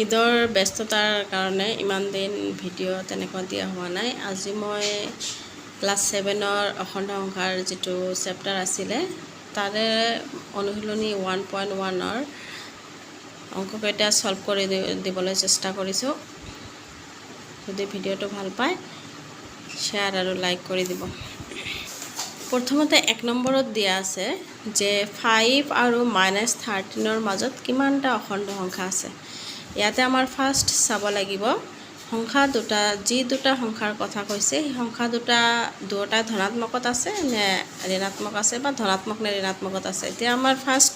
ঈদৰ ব্যস্ততাৰ কাৰণে ইমান দিন ভিডিঅ' তেনেকুৱা দিয়া হোৱা নাই। আজি মই ক্লাছ ছেভেনৰ অখণ্ড সংখ্যাৰ যিটো চেপ্টাৰ আছিলে, তাৰে অনুশীলনী ওৱান পইণ্ট ওৱানৰ অংককেইটা ছল্ভ কৰি দিবলৈ চেষ্টা কৰিছোঁ। যদি ভিডিঅ'টো ভালো পায়, শ্বেয়াৰ আৰু লাইক কৰি দিব। প্ৰথমতে এক নম্বৰত দিয়া আছে যে ফাইভ আৰু মাইনাছ থাৰ্টিনৰ মাজত কিমানটা অখণ্ড সংখ্যা আছে? ইয়াতে আমাৰ ফাৰ্ষ্ট চাব লাগিব। সংখ্যা দুটা, যি দুটা সংখ্যাৰ কথা কৈছে, সেই সংখ্যা দুটা দুয়োটাই ধনাত্মকত আছে নে ঋণাত্মক আছে বা ধনাত্মক নে ঋণাত্মকত আছে? এতিয়া আমাৰ ফাৰ্ষ্ট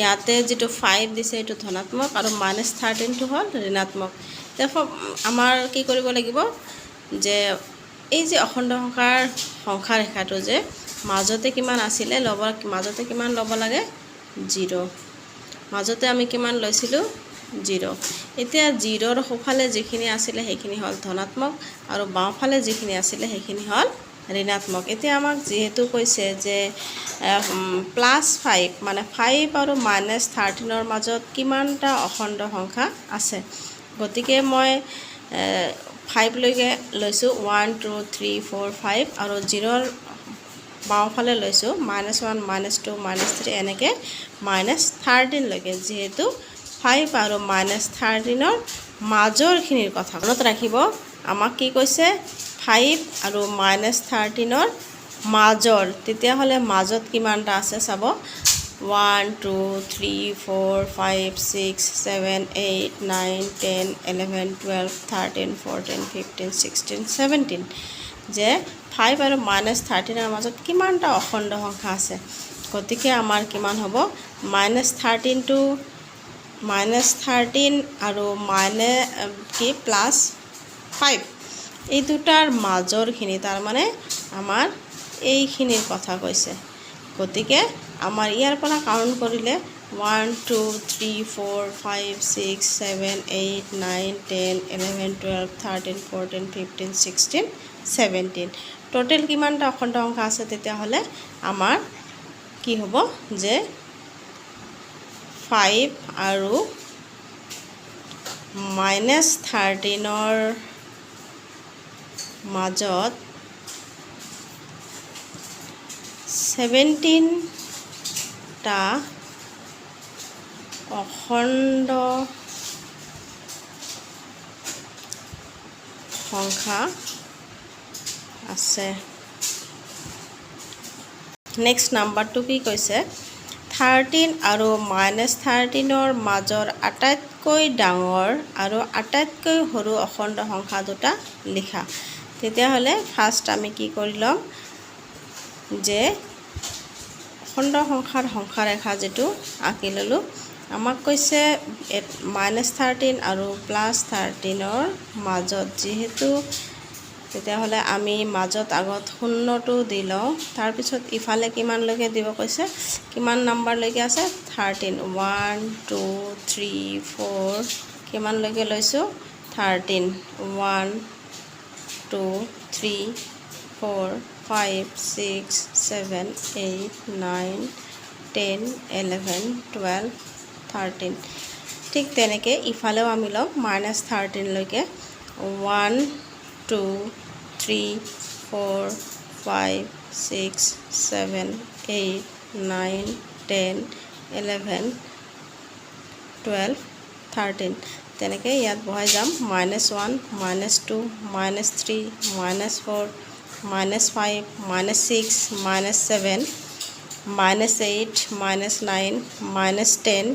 ইয়াতে যিটো ফাইভ দিছে, এইটো ধনাত্মক আৰু মাইনাছ থাৰ্টিনটো হ'ল ঋণাত্মক। এতিয়া আমাৰ কি কৰিব লাগিব? যে এই যে অখণ্ড সংখ্যাৰ সংখ্যা ৰেখাটো যে মাজতে কিমান আছিলে, ল'ব মাজতে কিমান ল'ব লাগে? জিৰ' মাজতে আমি কিমান লৈছিলোঁ? জিৰ' এতিয়া জিৰ'ৰ সোঁফালে যিখিনি আছিলে সেইখিনি হ'ল ধনাত্মক আৰু বাওঁফালে যিখিনি আছিলে সেইখিনি হ'ল ঋণাত্মক। এতিয়া আমাক যিহেতু কৈছে যে প্লাছ ফাইভ মানে ফাইভ আৰু মাইনাছ থাৰ্টিনৰ মাজত কিমানটা অখণ্ড সংখ্যা আছে? গতিকে মই ফাইভলৈকে লৈছোঁ one two three four five আৰু জিৰ'ৰ বাওঁফালে লৈছোঁ minus one minus two minus three এনেকৈ মাইনাছ থাৰ্টিনলৈকে যিহেতু ফাইভ আৰু মাইনাছ থাৰ্টিনৰ মাজৰখিনিৰ কথা। মনত ৰাখিব, আমাক কি কৈছে? ফাইভ আৰু মাইনাছ থাৰ্টিনৰ মাজৰ। তেতিয়াহ'লে মাজত কিমানটা আছে চাব? One two three four five six seven eight nine ten eleven twelve thirteen fourteen fifteen sixteen seventeen যে ফাইভ আৰু মাইনাছ থাৰ্টিনৰ মাজত কিমানটা অখণ্ড সংখ্যা আছে? গতিকে আমাৰ কিমান হ'ব? মাইনাছ থাৰ্টিনটো মাইনাছ থাৰ্টিন আৰু মাইনে কি প্লাছ ফাইভ এই দুটাৰ মাজৰখিনি, তাৰমানে আমাৰ এইখিনিৰ কথা কৈছে। গতিকে আমাৰ ইয়াৰ পৰা কাউণ্ট কৰিলে one two three four five six seven eight nine ten eleven twelve thirteen fourteen fifteen sixteen seventeen total কিমানটা অখণ্ড সংখ্যা আছে, তেতিয়াহ'লে আমাৰ কি হ'ব যে ফাইভ আৰু মাইনাছ থাৰ্টিনৰ মাজত ছেভেণ্টিনটা অখণ্ড সংখ্যা আছে। নেক্সট নাম্বাৰটো কি কৈছে? থাৰ্টিন আৰু মাইনাছ থাৰ্টিনৰ মাজৰ আটাইতকৈ ডাঙৰ আৰু আটাইতকৈ সৰু অখণ্ড সংখ্যা দুটা লিখা। তেতিয়াহ'লে ফাৰ্ষ্ট আমি কি কৰি ল'ম? যে অখণ্ড সংখ্যাৰ সংখ্যা ৰেখা যিটো আঁকি ল'লোঁ, আমাক কৈছে মাইনাছ থাৰ্টিন আৰু প্লাছ থাৰ্টিনৰ মাজত যিহেতু তেতিয়াহ'লে আমি মাজত আগত শূন্যটো দি লওঁ। তাৰপিছত ইফালে কিমানলৈকে দিব কৈছে? কিমান নাম্বাৰলৈকে আছে? Thirteen one two three four কিমানলৈকে লৈছোঁ? Thirteen one two three four five six seven eight nine ten eleven twelve thirteen ঠিক তেনেকৈ ইফালেও আমি লওঁ। Minus থাৰ্টিনলৈকে one two three four five six seven eight nine ten eleven twelve thirteen তেনেকৈ ইয়াত বহাই যাম। Minus one minus two minus three minus four minus five minus six minus seven minus eight minus nine minus ten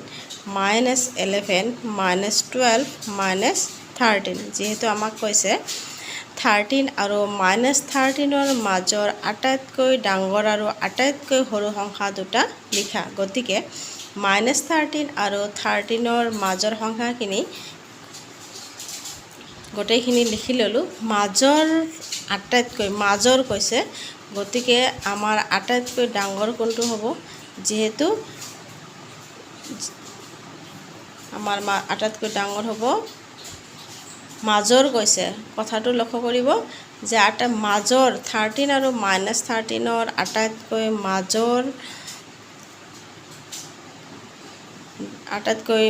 minus eleven minus twelve minus thirteen যিহেতু আমাক কৈছে thirteen আৰু minus থাৰ্টিনৰ মাজৰ আটাইতকৈ ডাঙৰ আৰু আটাইতকৈ সৰু সংখ্যা দুটা লিখা। গতিকে মাইনাছ থাৰ্টিন আৰু থাৰ্টিনৰ মাজৰ সংখ্যাখিনি গোটেইখিনি লিখি ল'লোঁ। মাজৰ আটাইতকৈ, মাজৰ কৈছে। গতিকে আমাৰ আটাইতকৈ ডাঙৰ কোনটো হ'ব? যিহেতু আমাৰ মা আটাইতকৈ ডাঙৰ হ'ব মাজৰ কৈছে। কথাটো লক্ষ্য কৰিব যে আটা মাজৰ থাৰ্টিন আৰু মাইনাছ থাৰ্টিনৰ আটাইতকৈ মাজৰ আটাইতকৈ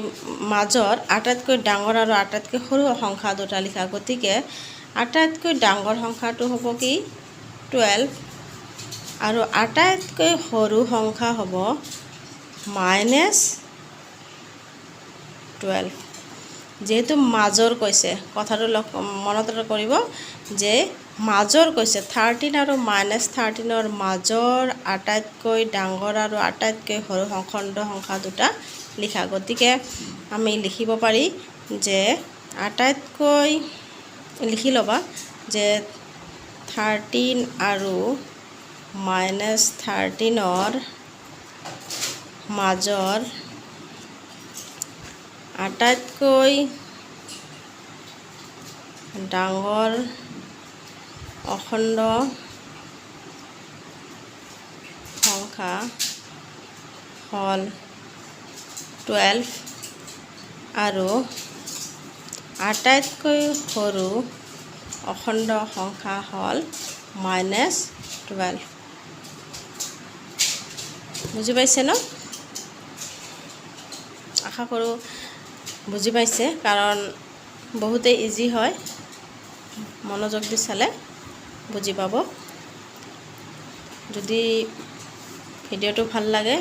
মাজৰ, আটাইতকৈ ডাঙৰ আৰু আটাইতকৈ সৰু সংখ্যা দুটা লিখা। গতিকে আটাইতকৈ ডাঙৰ সংখ্যাটো হ'ব কি? টুৱেলভ আৰু আটাইতকৈ সৰু সংখ্যা হ'ব মাইনাছ টুৱেলভ যিহেতু মাজৰ কৈছে, কথাটো মনত কৰিব যে মাজৰ কৈছে থাৰ্টিন আৰু মাইনাছ থাৰ্টিনৰ মাজৰ আটাইতকৈ ডাঙৰ আৰু আটাইতকৈ সৰু সং- খণ্ড সংখ্যা দুটা লিখা। গতিকে আমি লিখিব পাৰি যে আটাইতকৈ, লিখি ল'বা যে থাৰ্টিন আৰু মাইনাছ থাৰ্টিনৰ মাজৰ আটাইতকৈ ডাঙৰ অখণ্ড সংখ্যা হ'ল টুৱেলভ আৰু আটাইতকৈ সৰু অখণ্ড সংখ্যা হ'ল মাইনাছ টুৱেলভ বুজি পাইছে ন? আশা কৰোঁ বুজি পাইছে, কাৰণ বহুতেই ইজি হয়। মনোযোগ দি চালে বুজি পাব। যদি ভিডিঅ'টো ভালো লাগে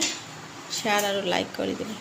শ্বেয়াৰ আৰু লাইক কৰি দিলে